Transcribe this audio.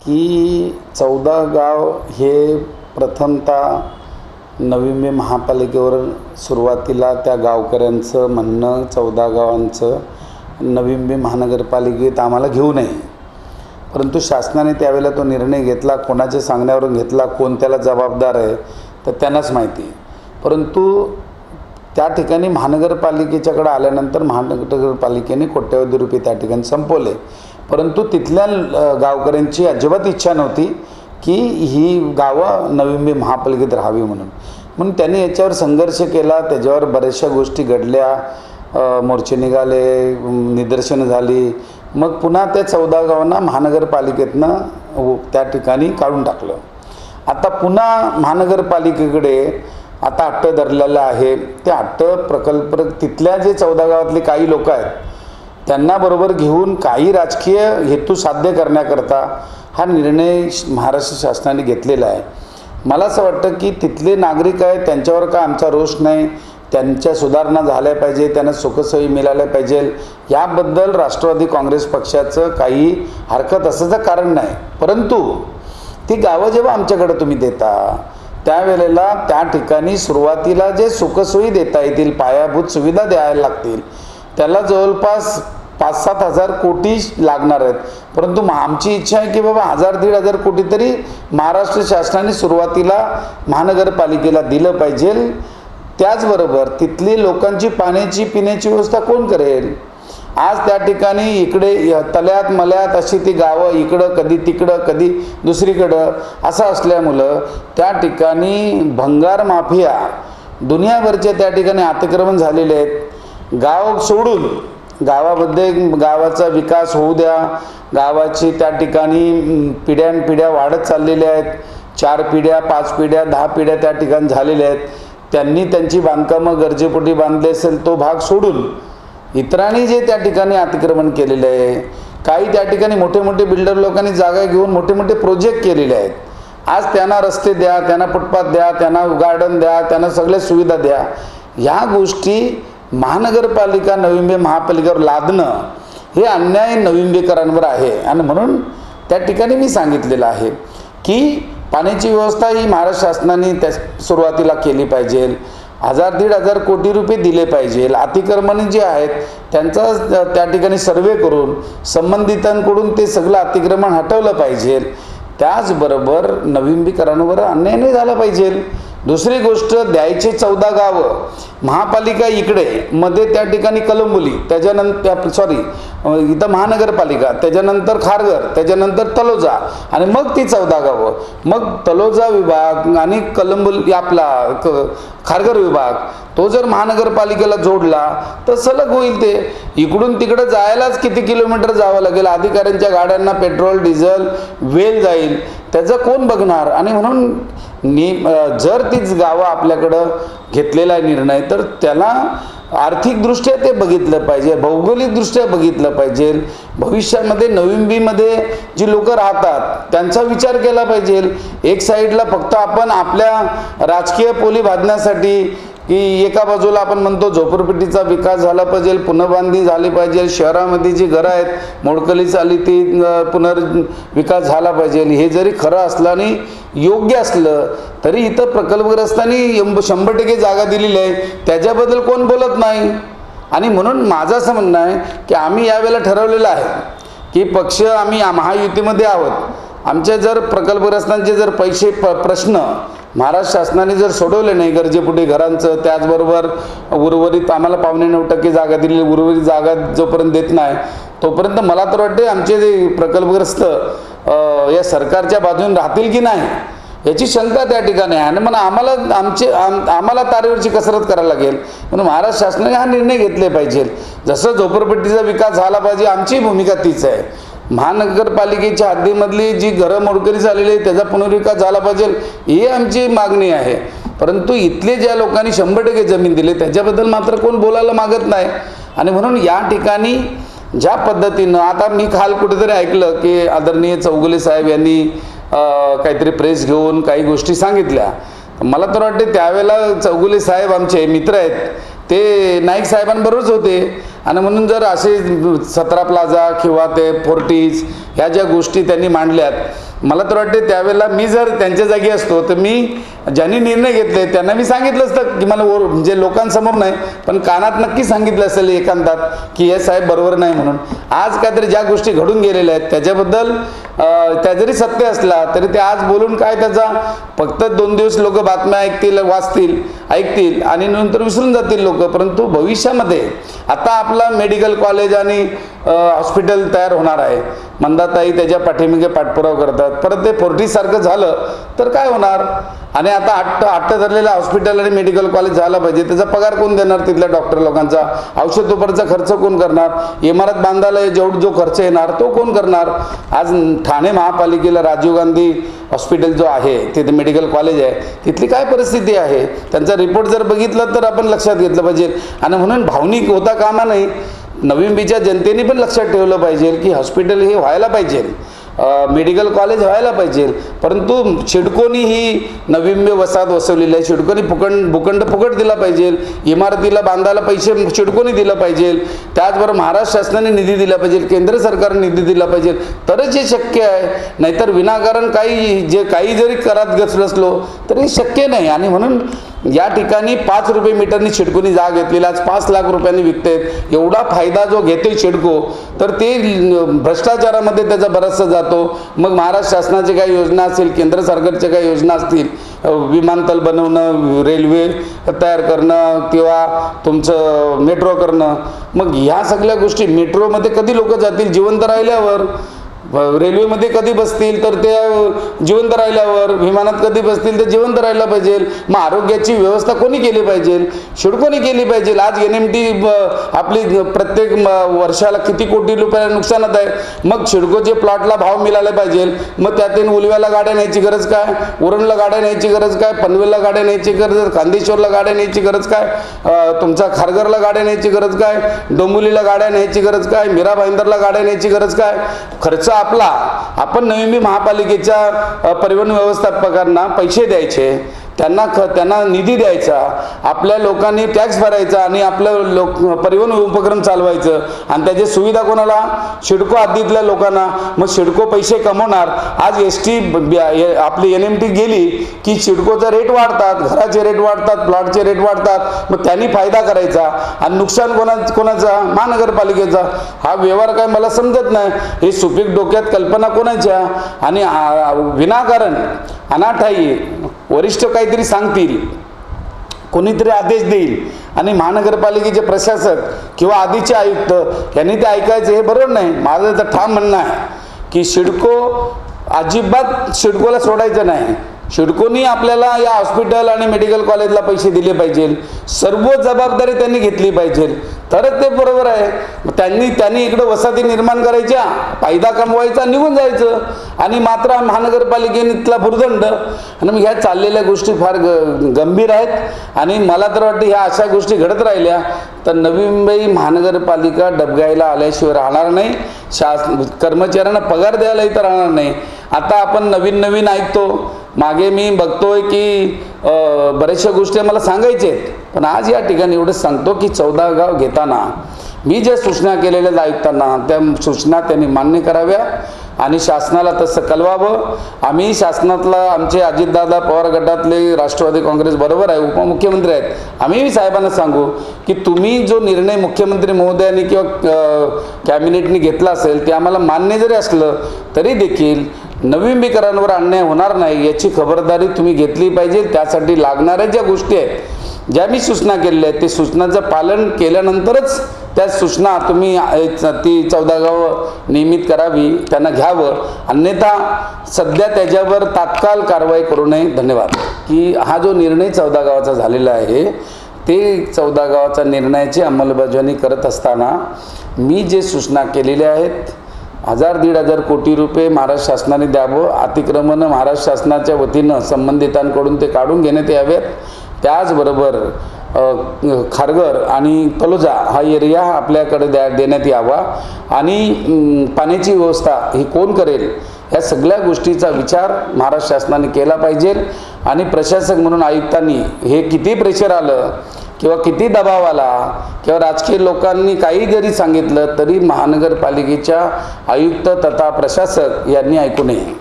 की चौदा गाव हे प्रथमतः नवी मे महापालिकेवर सुरुवातीला त्या गावकऱ्यांचं म्हणणं चौदा गावांचं नवी मे महानगरपालिकेत आम्हाला घेऊ नये. परंतु शासनाने त्यावेळेला तो निर्णय घेतला कोणाच्या सांगण्यावरून घेतला कोण त्याला जबाबदार आहे तर त्यांनाच माहिती. परंतु त्या ठिकाणी महानगरपालिकेच्याकडे आल्यानंतर महानगरपालिकेने कोट्यवधी रुपये त्या ठिकाणी संपवले. परंतु तिथल्या गावकऱ्यांची अजिबात इच्छा नव्हती की ही गावं नवी महापालिकेत राहावी म्हणून. म्हणून त्यांनी याच्यावर संघर्ष केला त्याच्यावर बऱ्याचशा गोष्टी घडल्या. मोर्चे निघाले निदर्शनं झाली. मग पुन्हा त्या चौदा गावांना महानगरपालिकेतनं त्या ठिकाणी काढून टाकलं. आता पुन्हा महानगरपालिकेकडे आता हट्ट धरलेला आहे. ते हट्ट प्रकल्प तिथल्या जे चौदा गावातले काही लोक आहेत त्यांना बरोबर घेऊन काही राजकीय हेतू साध्य करण्याकरता हा निर्णय महाराष्ट्र शासनाने घेतलेला आहे. मला असं वाटतं की तिथले नागरिक आहेत त्यांच्यावर का आमचा रोष नाही? त्यांच्या सुधारणा झाल्या पाहिजे त्यांना सुखसोयी मिळाल्या पाहिजे. याबद्दल राष्ट्रवादी काँग्रेस पक्षाचं काही हरकत असल्याचं कारण नाही. परंतु ती गावं जेव्हा आमच्याकडे तुम्ही देता त्यावेळेला त्या ठिकाणी सुरुवातीला जे सुखसोयी देता येतील पायाभूत सुविधा द्यायला लागतील त्याला जवळपास पाच सात हजार कोटी लागणार आहेत. परंतु आमची इच्छा आहे की बाबा हजार दीड हजार कोटी तरी महाराष्ट्र शासनाने सुरुवातीला महानगरपालिकेला दिलं पाहिजे. त्याचबरोबर तिथली लोकांची पाण्याची पिण्याची व्यवस्था कोण करेल? आज त्या ठिकाणी इकडे य- तल्यात मल्यात अशी ती गावं इकडं कधी तिकडं कधी दुसरीकडं असं असल्यामुळं त्या ठिकाणी भंगार माफिया दुनियाभरचे त्या ठिकाणी अतिक्रमण झालेले आहेत. गाव सोडून गावामध्ये गावाचा विकास होऊ द्या. गावाची त्या ठिकाणी पिढ्यानपिढ्या वाढत चाललेल्या आहेत. चार पिढ्या पाच पिढ्या दहा पिढ्या त्या ठिकाणी झालेल्या आहेत. त्यांनी त्यांची बांधकामं गरजेपोटी बांधली असेल तो भाग सोडून इतरांनी जे त्या ठिकाणी अतिक्रमण केलेलं आहे काही त्या ठिकाणी मोठे मोठे बिल्डर लोकांनी जागा घेऊन मोठे मोठे प्रोजेक्ट केलेले आहेत. आज त्यांना रस्ते द्या त्यांना फुटपाथ द्या त्यांना गार्डन द्या त्यांना सगळ्या सुविधा द्या. ह्या गोष्टी महानगरपालिका नविंबे महापालिकेवर लादणं हे अन्याय नविंबेकरांवर आहे. आणि म्हणून त्या ठिकाणी मी सांगितलेलं आहे की पाण्याची व्यवस्था ही महाराष्ट्र शासनाने त्या सुरुवातीला केली पाहिजे. हजार दीड हजार कोटी रुपये दिले पाहिजे. अतिक्रमणे जे आहेत त्यांचा त्या ठिकाणी सर्वे करून संबंधितांकडून ते सगळं अतिक्रमण हटवलं पाहिजे. त्याचबरोबर नविंबीकरांवर अन्याय नाही झाला पाहिजे. दुसरी गोष्ट द्यायचे चौदा गावं. महापालिका इकडे मध्ये त्या ठिकाणी कलंबुली त्याच्यानंतर सॉरी इथं महानगरपालिका त्याच्यानंतर खारघर त्याच्यानंतर तलोजा आणि मग ती चौदा गावं. मग तलोजा विभाग आणि कलंबुली आपला क खारघर विभाग तो जर महानगरपालिकेला जोडला तर सलग होईल ते. इकडून तिकडं जायलाच किती किलोमीटर जावं लागेल? अधिकाऱ्यांच्या गाड्यांना पेट्रोल डिझेल वेल जाईल. त्याचं कोण बघणार? आणि म्हणून नी जर तीच गावं आपल्याकडं घेतलेला आहे निर्णय तर त्याला आर्थिकदृष्ट्या ते बघितलं पाहिजे भौगोलिकदृष्ट्या बघितलं पाहिजे. भविष्यामध्ये नवीनबीमध्ये जी लोकं राहतात त्यांचा विचार केला पाहिजे. एक साईडला फक्त आपण आपल्या राजकीय पोली बांधण्यासाठी की एका बाजूला आपण म्हणतो झोपडपट्टीचा विकास झाला पाहिजे पुनर्बांधणी झाली पाहिजे शहरामध्ये जी घरं आहेत मोडकली चाली ती पुनर्विकास झाला पाहिजे. हे जरी खरं असलं आणि योग्य असलं तरी इथं प्रकल्पग्रस्तांनी शंभर टक्के जागा दिलेली आहे. त्याच्याबद्दल कोण बोलत नाही? आणि म्हणून माझं असं म्हणणं आहे की आम्ही यावेळेला ठरवलेलं आहे की पक्ष आम्ही महायुतीमध्ये आहोत. आमच्या जर प्रकल्पग्रस्तांचे जर पैसे प प्रश्न महाराष्ट्र शासनाने जर सोडवले नाही गरजेपुढे घरांचं त्याचबरोबर उर्वरित आम्हाला पावणे नऊ टक्के जागा दिलेली उर्वरित जागा जोपर्यंत देत नाही तोपर्यंत मला तर वाटते आमचे जे प्रकल्पग्रस्त या सरकारच्या बाजूने राहतील की नाही याची शंका त्या ठिकाणी आहे. आणि मग आम्हाला आमचे आम आम्हाला तारेवरची कसरत करायला लागेल. म्हणून महाराष्ट्र शासनाने हा निर्णय घेतले पाहिजे. जसं झोपडपट्टीचा विकास झाला पाहिजे आमची भूमिका तीच आहे. महानगरपालिकेच्या हद्दीमधली जी घरं मोडकरी झालेली आहे त्याचा पुनर्विकास झाला पाहिजे. ही आमची मागणी आहे. परंतु इथले ज्या लोकांनी शंभर टक्के जमीन दिली त्याच्याबद्दल मात्र कोण बोलायला मागत नाही. आणि म्हणून या ठिकाणी ज्या पद्धतीनं आता मी काल कुठेतरी ऐकलं की आदरणीय चौगुले साहेब यांनी काहीतरी प्रेस घेऊन काही गोष्टी सांगितल्या. मला तर वाटते त्यावेळेला चौगुले साहेब आमचे मित्र आहेत ते नाईक साहेबांबरोबरच होते. आणि म्हणून जर असे सतरा प्लाझा किंवा ते फोर्टीज ह्या ज्या गोष्टी त्यांनी मांडल्यात मला तर वाटते त्यावेळेला मी जर त्यांच्या जागी असतो तर मी ज्यांनी निर्णय घेतले त्यांना मी सांगितलं असतं की मला ओर म्हणजे लोकांसमोर नाही पण कानात नक्की सांगितलं असेल एकांतात की हे साहेब बरोबर नाही म्हणून. आज काहीतरी ज्या गोष्टी घडून गेलेल्या आहेत त्याच्याबद्दल त्या जरी सत्य असला तरी ते आज बोलून काय त्याचा? फक्त दोन दिवस लोक बातम्या ऐकतील वाचतील ऐकतील आणि नंतर विसरून जातील लोक. परंतु भविष्यामध्ये आता आपला मेडिकल कॉलेज आणि हॉस्पिटल तयार होणार आहे. मंदाताई त्याच्या पाठीमागे पाठपुरावा करतात. परत ते फोर्टीसारखं झालं तर काय होणार? आणि आता आट्ट आट्ट धरलेलं हॉस्पिटल आणि मेडिकल कॉलेज झालं पाहिजे. त्याचा पगार कोण देणार तिथल्या डॉक्टर लोकांचा? औषध उपरचा खर्च कोण करणार? इमारत बांधायला जेवढ जो खर्च येणार तो कोण करणार? आज ठाणे महापालिकेला राजीव गांधी हॉस्पिटल जो आहे तिथे मेडिकल कॉलेज आहे तिथली काय परिस्थिती आहे? त्यांचा रिपोर्ट जर बघितला तर आपण लक्षात घेतलं पाहिजे. आणि म्हणून भावनिक होता कामा नाही नवीन बीच्या जनतेने पण लक्षात ठेवलं पाहिजे की हॉस्पिटल हे व्हायला पाहिजे. मेडिकल कॉलेज व्हायला पाहिजे. परंतु शिडकोनी ही नवीम्य वसाहत वसवलेली आहे. शिडकोनी फुकंड भूखंड फुकट दिला पाहिजे. इमारतीला बांधायला पैसे शिडकोनी दिलं पाहिजे. त्याचबरोबर महाराष्ट्र शासनाने निधी दिला पाहिजे. केंद्र सरकारने निधी दिला पाहिजे. तरच हे शक्य आहे. नाहीतर विनाकारण काही जे काही जरी करात गचलं असलो तरी शक्य नाही. आणि म्हणून या ठिकाणी पाच रुपये मीटरनी छिडकोनी जाग घेतलेली आज पाच लाख रुपयांनी विकतायत एवढा फायदा जो घेते छिडको तर ते भ्रष्टाचारामध्ये त्याचा बराचसा जातो. मग महाराष्ट्र शासनाची काही योजना असेल केंद्र सरकारच्या काही योजना असतील विमानतळ बनवणं रेल्वे तयार करणं किंवा तुमचं मेट्रो करणं मग ह्या सगळ्या गोष्टी मेट्रोमध्ये कधी लोक जातील? जिवंत राहिल्यावर. रेल्वेमध्ये कधी बसतील तर ते जिवंत राहिल्यावर विमानात कधी बसतील तर जिवंत राहायला पाहिजे. मग आरोग्याची व्यवस्था कोणी केली पाहिजे? शिडकोनी केली पाहिजे? आज एन एम टी आपली प्रत्येक म- वर्षाला किती कोटी रुपया नुकसानात आहे. मग शिडकोचे प्लॉटला भाव मिळाला पाहिजे. मग त्यातून उलव्याला गाड्या न्यायची गरज काय? उरणला गाड्या न्यायची गरज काय? पनवेलला गाड्या न्यायची गरज खांदेश्वरला गाड्या न्यायची गरज काय? तुमचा खारघरला गाड्या न्यायची गरज काय? डोंबुलीला गाड्या न्यायची गरज काय? मीरा भाईंदरला गाड्या न्यायची गरज काय? खर्च आपला. आपण नवी मुंबई महापालिकेच्या परिवहन व्यवस्थापकांना पैसे द्यायचे. त्यांना ख त्यांना निधी द्यायचा आपल्या लोकांनी टॅक्स भरायचा आणि आपलं लोक परिवहन उपक्रम चालवायचं. आणि त्याची सुविधा कोणाला? शिडको हद्दीतल्या लोकांना. मग शिडको पैसे कमवणार. आज एस टी आपली एन एम टी गेली की शिडकोचा रेट वाढतात घराचे रेट वाढतात प्लॉटचे रेट वाढतात. मग त्यांनी फायदा करायचा. आणि नुकसान कोणा कोणाचा? महानगरपालिकेचा. हा व्यवहार काय मला समजत नाही. हे सुपीक डोक्यात कल्पना कोणाच्या? आणि विनाकारण अनाठाई वरिष्ठ काहीतरी सांगतील कोणीतरी आदेश देईल. आणि महानगरपालिकेचे प्रशासक किंवा आधीचे आयुक्त यांनी ते ऐकायचं हे बरोबर नाही. माझं तर ठाम म्हणणं आहे की शिडको अजिबात शिडकोला सोडायचं नाही. शिडकोनी आपल्याला या हॉस्पिटल आणि मेडिकल कॉलेजला पैसे दिले पाहिजे. सर्व जबाबदारी त्यांनी घेतली पाहिजे. तरच ते बरोबर आहे. मग त्यांनी त्यांनी इकडं वसाहती निर्माण करायच्या फायदा कमवायचा निघून जायचं. आणि मात्र महानगरपालिकेने तिथला भुर्दंड आणि मग ह्या चाललेल्या गोष्टी फार ग गंभीर आहेत. आणि मला तर वाटतं ह्या अशा गोष्टी घडत राहिल्या तर नवी मुंबई महानगरपालिका डबगायला आल्याशिवाय राहणार नाही. शास कर्मचाऱ्यांना पगार द्यायला इथं राहणार नाही. आता आपण नवीन नवीन ऐकतो मागे मी बघतोय की बऱ्याचशा गोष्टी मला सांगायच्या आहेत. पण आज या ठिकाणी एवढंच सांगतो की चौदा गाव घेताना मी ज्या सूचना केलेल्या ऐकताना आयुक्तांना त्या सूचना त्यांनी मान्य कराव्या आणि शासनाला तसं कळवावं. आम्ही शासनातला आमचे अजितदादा पवार गटातले राष्ट्रवादी काँग्रेस बरोबर आहे उपमुख्यमंत्री आहेत. आम्ही साहेबांना सांगू की तुम्ही जो निर्णय मुख्यमंत्री महोदयांनी किंवा कॅबिनेटने घेतला असेल ते आम्हाला मान्य जरी असलं तरी देखील नवीनीकरांवर अन्याय होणार नाही याची खबरदारी तुम्ही घेतली पाहिजे. त्यासाठी लागणाऱ्या ज्या गोष्टी आहेत ज्या मी सूचना केलेल्या आहेत ते सूचनाचं पालन केल्यानंतरच त्या सूचना तुम्ही ती चौदा गाव नियमित करावी त्यांना घ्यावं. अन्यथा सध्या त्याच्यावर तात्काळ कारवाई करू नये. धन्यवाद. की हा जो निर्णय चौदा गावाचा झालेला आहे ते चौदा गावाचा निर्णयाची अंमलबजावणी करत असताना मी जे सूचना केलेल्या आहेत हजार दीड हजार कोटी रुपये महाराष्ट्र शासनाने द्यावं. अतिक्रमणं महाराष्ट्र शासनाच्या वतीनं संबंधितांकडून ते काढून घेण्यात यावेत. त्याचबरोबर खारघर आणि तलोजा हा एरिया आपल्याकडे द्या देण्यात यावा. आणि पाण्याची व्यवस्था ही कोण करेल? या सगळ्या गोष्टीचा विचार महाराष्ट्र शासनाने केला पाहिजे. आणि प्रशासक म्हणून आयुक्तांनी हे किती प्रेशर आलं? किंवा किती दबाव आला किंवा राजकीय लोकांनी काही जरी सांगितलं तरी महानगरपालिकेच्या आयुक्त तथा प्रशासक यांनी ऐकू नये.